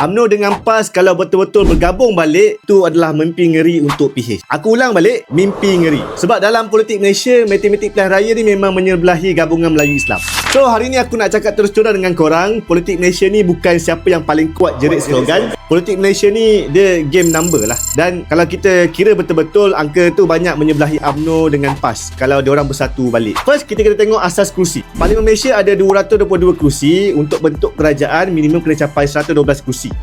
UMNO dengan PAS kalau betul-betul bergabung balik tu adalah mimpi ngeri untuk PH. Aku ulang balik, mimpi ngeri. Sebab dalam politik Malaysia, matematik pilihan raya ni memang menyebelahi gabungan Melayu Islam. So hari ni aku nak cakap terus terang dengan korang, politik Malaysia ni bukan siapa yang paling kuat jerit slogan. Politik Malaysia ni dia game number lah. Dan kalau kita kira betul-betul angka tu banyak menyebelahi UMNO dengan PAS kalau dia orang bersatu balik. First kita kena tengok asas kerusi. Parlimen Malaysia ada 222 kerusi untuk bentuk kerajaan minimum kena capai 112 kerusi.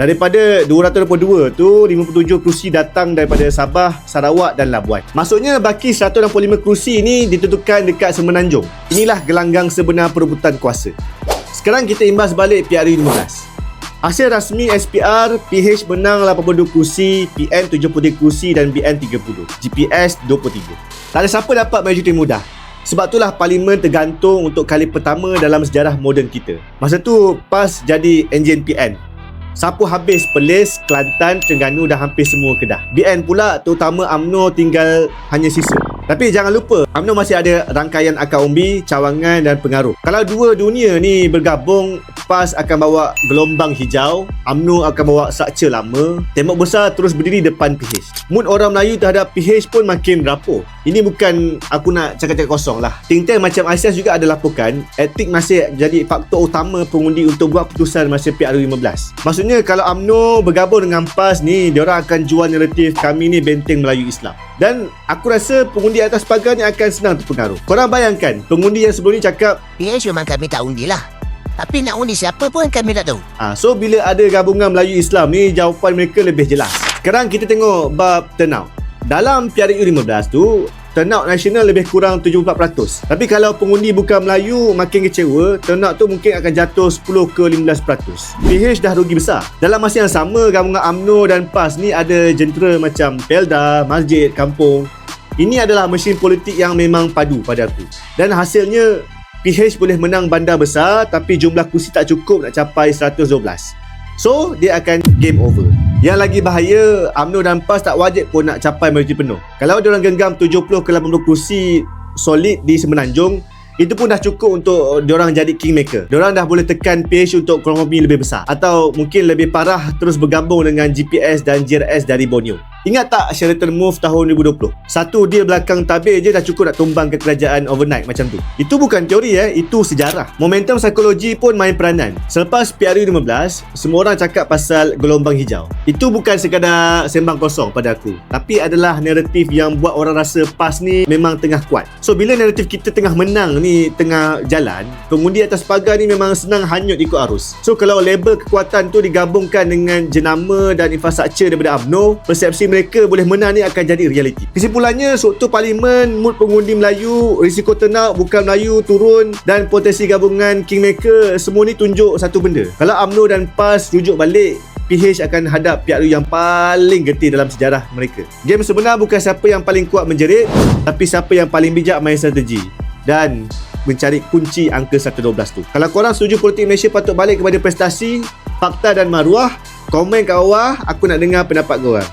Daripada 222 tu 57 kerusi datang daripada Sabah, Sarawak dan Labuan. Maksudnya baki 165 kerusi ni ditentukan dekat Semenanjung. Inilah gelanggang sebenar perebutan kuasa. Sekarang kita imbas balik PRU 15. Hasil rasmi SPR, PH menang 82 kursi, PN 73 kursi dan BN 30. GPS 23. Tak ada siapa dapat majoriti mudah. Sebab itulah parlimen tergantung untuk kali pertama dalam sejarah moden kita. Masa tu PAS jadi enjin PN. Sapu habis Perlis, Kelantan, Terengganu dan hampir semua Kedah. BN pula terutama UMNO tinggal hanya sisa. Tapi jangan lupa, UMNO masih ada rangkaian akar umbi, cawangan dan pengaruh. Kalau dua dunia ni bergabung, PAS akan bawa gelombang hijau, UMNO akan bawa sakca lama, tembok besar terus berdiri depan PH. Mood orang Melayu terhadap PH pun makin rapuh. Ini bukan aku nak cakap-cakap kosong lah. Think-tank macam ISIS juga ada laporkan, etik masih jadi faktor utama pengundi untuk buat putusan masa PRU 15. Maksudnya kalau UMNO bergabung dengan PAS ni, diorang akan jual naratif kami ni benteng Melayu Islam. Dan aku rasa pengundi atas pagar ni akan senang terpengaruh. Korang bayangkan, pengundi yang sebelum ni cakap, PH memang kami tak undi lah. Tapi nak undi siapa pun kami tak tahu. Ah, so bila ada gabungan Melayu Islam ni jawapan mereka lebih jelas. Sekarang kita tengok bab turnout. Dalam PRU 15 tu turnout nasional lebih kurang 74%. Tapi kalau pengundi bukan Melayu makin kecewa, turnout tu mungkin akan jatuh 10 ke 15%. PH dah rugi besar. Dalam masa yang sama, gabungan AMNO dan PAS ni ada jentera macam Pelda, Masjid, Kampung. Ini adalah mesin politik yang memang padu pada aku. Dan hasilnya PH boleh menang bandar besar tapi jumlah kursi tak cukup nak capai 112. So, dia akan game over. Yang lagi bahaya, UMNO dan PAS tak wajib pun nak capai majoriti penuh. Kalau dia orang genggam 70 ke 80 kursi solid di Semenanjung, itu pun dah cukup untuk diorang jadi kingmaker. Diorang dah boleh tekan PH untuk kromomi lebih besar. Atau mungkin lebih parah terus bergabung dengan GPS dan JRS dari Borneo. Ingat tak Sheraton Move tahun 2020? Satu dia belakang tabir je dah cukup nak tumbang ke kerajaan overnight macam tu. Itu bukan teori eh, itu sejarah. Momentum psikologi pun main peranan. Selepas PRU 15, semua orang cakap pasal gelombang hijau. Itu bukan sekadar sembang kosong pada aku. Tapi adalah naratif yang buat orang rasa PAS ni memang tengah kuat. So bila naratif kita tengah menang ni tengah jalan, pengundi atas pagar ni memang senang hanyut ikut arus. So kalau label kekuatan tu digabungkan dengan jenama dan infrastruktur daripada UMNO, persepsi mereka boleh menang ni akan jadi realiti. Kesimpulannya, struktur parlimen, mood pengundi Melayu, risiko turnout bukan Melayu turun dan potensi gabungan Kingmaker, semua ni tunjuk satu benda. Kalau UMNO dan PAS rujuk balik, PH akan hadap PRU yang paling getih dalam sejarah mereka. Game sebenar bukan siapa yang paling kuat menjerit, tapi siapa yang paling bijak main strategi. Dan mencari kunci angka 112 tu. Kalau korang setuju politik Malaysia patut balik kepada prestasi, fakta dan maruah, komen kat bawah, aku nak dengar pendapat korang.